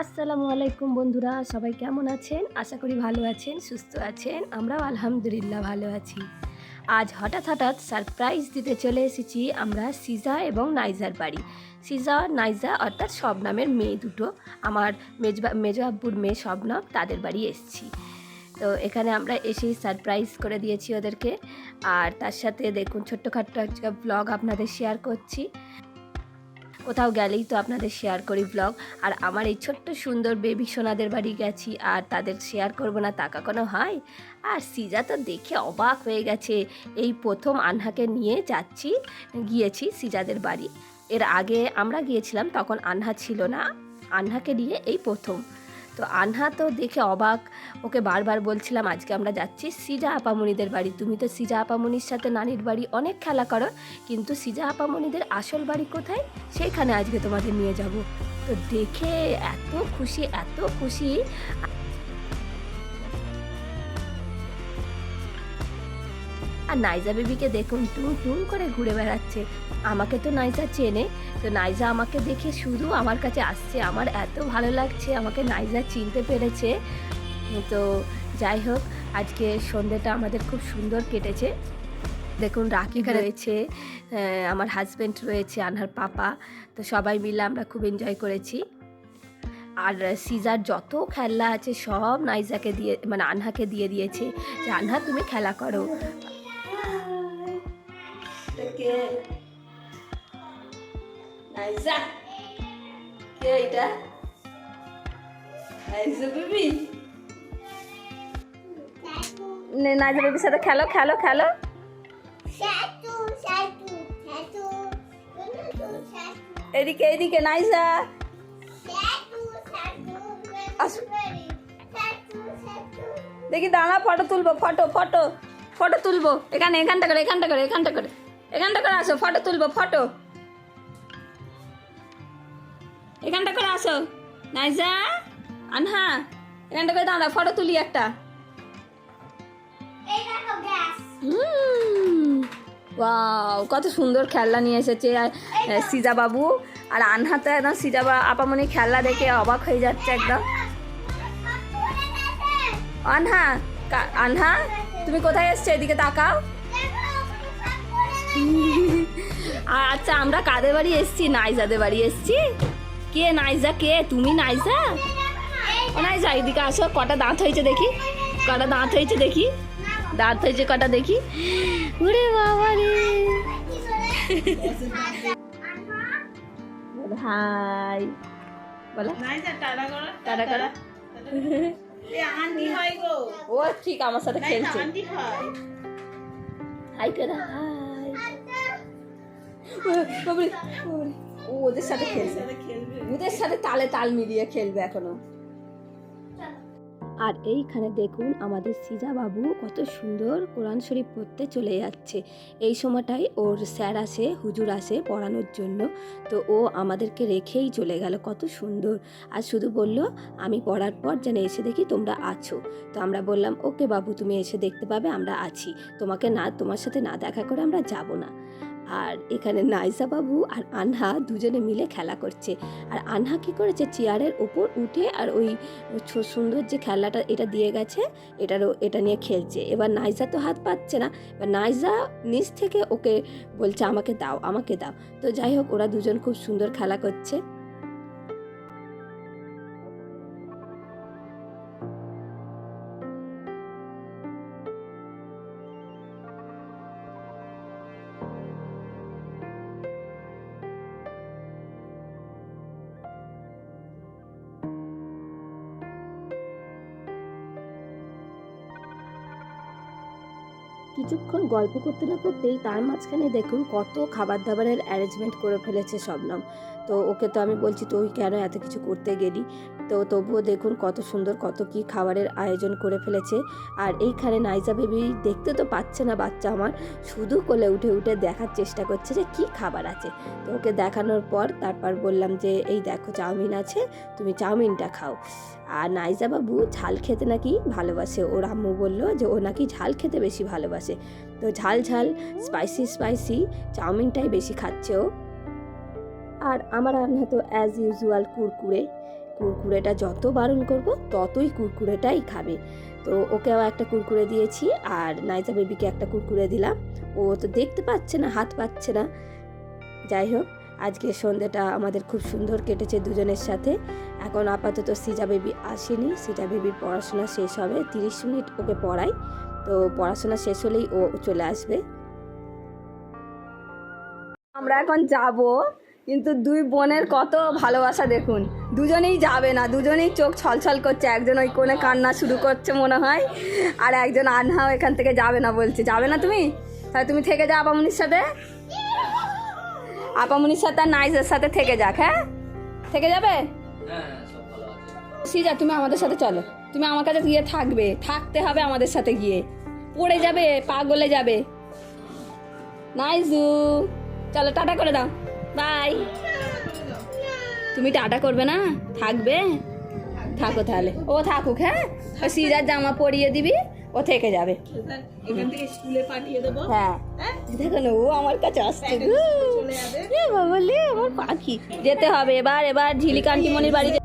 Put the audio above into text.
আসসালামু আলাইকুম বন্ধুরা, সবাই কেমন আছেন? আশা করি ভালো আছেন, সুস্থ আছেন, আমরাও আলহামদুলিল্লাহ ভালো আছি। আজ হঠাৎ হঠাৎ সারপ্রাইজ দিতে চলে এসেছি আমরা সিজা এবং নাইজার বাড়ি। সিজা, নাইজা অর্থাৎ শবনামের মেয়ে দুটো, আমার মেজবা মেজো আব্বুর মেয়ে শবনম, তাদের বাড়ি এসেছি। তো এখানে আমরা এসেই সারপ্রাইজ করে দিয়েছি ওদেরকে। আর তার সাথে দেখুন, ছোট্টখাট্ট একটা ব্লগ আপনাদের শেয়ার করছি। কোথাও গেলেই তো আপনাদের শেয়ার করি ব্লগ আর আমার এই ছোট্ট সুন্দর বেবি সোনাদের বাড়ি গেছি, আর তাদের শেয়ার করব না তা কোনো হয়? আর সিজা তো দেখে অবাক হয়ে গেছে, এই প্রথম আনহাকে নিয়ে যাচ্ছি, গিয়েছি সিজাদের বাড়ি। এর আগে আমরা গিয়েছিলাম, তখন আনহা ছিল না। আনহাকে নিয়ে এই প্রথম। তো আনহা তো দেখে অবাক। ওকে বারবার বলছিলাম, আজকে আমরা যাচ্ছি সিজা আপামনিদের বাড়ি। তুমি তো সিজা আপামনির সাথে নানির বাড়ি অনেক খেলা করো, কিন্তু সিজা আপামনিদের আসল বাড়ি কোথায়? সেইখানে আজকে তোমাদের নিয়ে যাব। তো দেখে এত খুশি এত খুশি। আর নাইজা বেবিকে দেখুন টুন টুন করে ঘুরে বেড়াচ্ছে। আমাকে তো নাইজা চেনে তো নাইজা আমাকে দেখে শুধু আমার কাছে আসছে। আমার এত ভালো লাগছে আমাকে নাইজা চিনতে পেরেছে। তো যাই হোক আজকে সন্ধ্যেটা আমাদের খুব সুন্দর কেটেছে। দেখুন রাখি রয়েছে আমার হাজব্যান্ড রয়েছে আনহার পাপা। তো সবাই মিলে আমরা খুব এনজয় করেছি। আর সিজার যত খেলনা আছে সব নাইজাকে দিয়ে মানে আনহাকে দিয়ে দিয়েছে। যে আনহা তুমি খেলা করো। কে? নাইজা। কে এটা নাইজা বেবি। নাইজা বেবির সাথে খেলো খেলো খেলো। এদিকে এদিকে নাইজা. দেখি দাঁড়া ফটো তুলবো ফটো ফটো ফটো তুলবো। এখানে এখানটা করে এখানটা করে এখানটা করে। এখানটা করে আসো ফটো তুলবো ফটো। এখানটা করে আসো। নাইজা আনহা এখানটা করে দাঁড়া ফটো তুলি একটা। ওয়াও কত সুন্দর খেলনা নিয়ে এসেছে সিজা বাবু আর আনহা তো একদম সিজা বা আপামনি খেলনা দেখে অবাক হয়ে যাচ্ছে একদম। আনহা আনহা তুমি কোথায় এসছো? এদিকে তাকাও। আচ্ছা আমরা কাদের বাড়ি এসছি? নাইজাদের বাড়ি এসছি। কে নাইজা? কে? তুমি নাইজা? ও নাইজা এদিকে আসো কটা দাঁত হয়েছে দেখি। কটা দাঁত হয়েছে দেখি। দাঁত হয়েছে কটা দেখি। ওরে বাবা রে। হাই বলো। টাটা করো। গো। ও ঠিক আমার সাথে খেলছে। হাই করে হাই। ওদের সাথে খেলবে। ওদের সাথে তালে তাল মিলিয়ে খেলবে এখনও। আর এইখানে দেখুন আমাদের সিজা বাবু কত সুন্দর কোরআন শরীফ পড়তে চলে যাচ্ছে। এই সময়টাই ওর স্যার আসে, হুজুর আসে পড়ানোর জন্য। তো ও আমাদেরকে রেখেই চলে গেল, কত সুন্দর। আর শুধু বলল, আমি পড়ার পর যেন এসে দেখি তোমরা আছো। তো আমরা বললাম, ওকে বাবু, তুমি এসে দেখতে পাবে, আমরা আছি। তোমাকে না, তোমার সাথে না দেখা করে আমরা যাব না। আর এখানে নাইসা বাবু আর আনহা দুজনে মিলে খেলা করছে। আর আনহা কি করেছে? চেয়ারের ওপর উঠে আর ওই সুন্দর যে খেলাটা এটা দিয়ে গেছে, এটারও, এটা নিয়ে খেলছে। এবার নাইজা তো হাত পাচ্ছে না। এবার নাইজা নিচ থেকে ওকে বলছে, আমাকে দাও আমাকে দাও। তো যাই হোক, ওরা দুজন খুব সুন্দর খেলা করছে। কিছুক্ষণ গল্প করতে না করতেই তার মাঝখানে দেখুন কত খাবার দাবারের অ্যারেঞ্জমেন্ট করে ফেলেছে শবনম। তো ওকে তো আমি বলছি, তুই কেন এত কিছু করতে গেলি? তো তবুও দেখুন কত সুন্দর কত কি খাবারের আয়োজন করে ফেলেছে। আর এইখানে নাইজা বেবি দেখতে তো পাচ্ছে না বাচ্চা আমার, শুধু কোলে উঠে উঠে দেখার চেষ্টা করছে যে কি খাবার আছে। তো ওকে দেখানোর পর তারপর বললাম যে, এই দেখো চাউমিন আছে, তুমি চাউমিনটা খাও। আর নাইজা বাবু ঝাল খেতে নাকি ভালোবাসে। ওর আম্মু বলল যে, ও নাকি ঝাল খেতে বেশি ভালোবাসে। তো ঝাল ঝাল স্পাইসি স্পাইসি চাউমিনটাই বেশি খাচ্ছে ও। আর আমার রান্না তো অ্যাজ ইউজুয়াল কুরকুরে। কুরকুরেটা যত বারণ করব, ততই কুরকুরেটাই খাবে। তো ওকেও একটা কুরকুরে দিয়েছি, আর নাইজা বেবিকে একটা কুরকুরে দিলাম। ও তো দেখতে পাচ্ছে না, হাত পাচ্ছে না। যাই হোক, আজকে সন্ধ্যেটা আমাদের খুব সুন্দর কেটেছে দুজনের সাথে। এখন আপাতত সিজা বেবি আসেনি, সিজা বেবির পড়াশোনা শেষ হবে, তিরিশ মিনিট ওকে পড়াই। তো পড়াশোনা শেষ হলেই ও চলে আসবে। আমরা এখন যাব কিন্তু দুই বোনের কত ভালোবাসা দেখুন। দুজনেই যাবে না দুজনেই চোখ ছলছল করছে একজন ওই কোণে কান্না শুরু করছে মনে হয় আর একজন আনহাও এখান থেকে যাবে না বলছে। যাবে না তুমি? তাহলে তুমি থেকে যাও আপামনির সাথে। আপামনির সাথে আর নাইসের সাথে থেকে যাক হ্যাঁ? থেকে যাবে? সিজা তুমি আমাদের সাথে চলো। তুমি আমার কাছে গিয়ে থাকবে থাকতে হবে আমাদের সাথে গিয়ে। পড়ে যাবে পাগলে যাবে। নাইজু চলো টাটা করে দাও। বাই তুমি টাটা করবে না? থাকবে? থাকো তাহলে। ও থাকুক হ্যাঁ? ও সিজার জামা পরিয়ে দিবি ও থেকে যাবে। এখান থেকে স্কুলে পাঠিয়ে দেবো। হ্যাঁ। হ্যাঁ? দেখো না ও আমার কাছে আসছে। বাবা লে আমার পাখি। যেতে হবে এবার এবার ঝিলিক আন্টিমণির বাড়িতে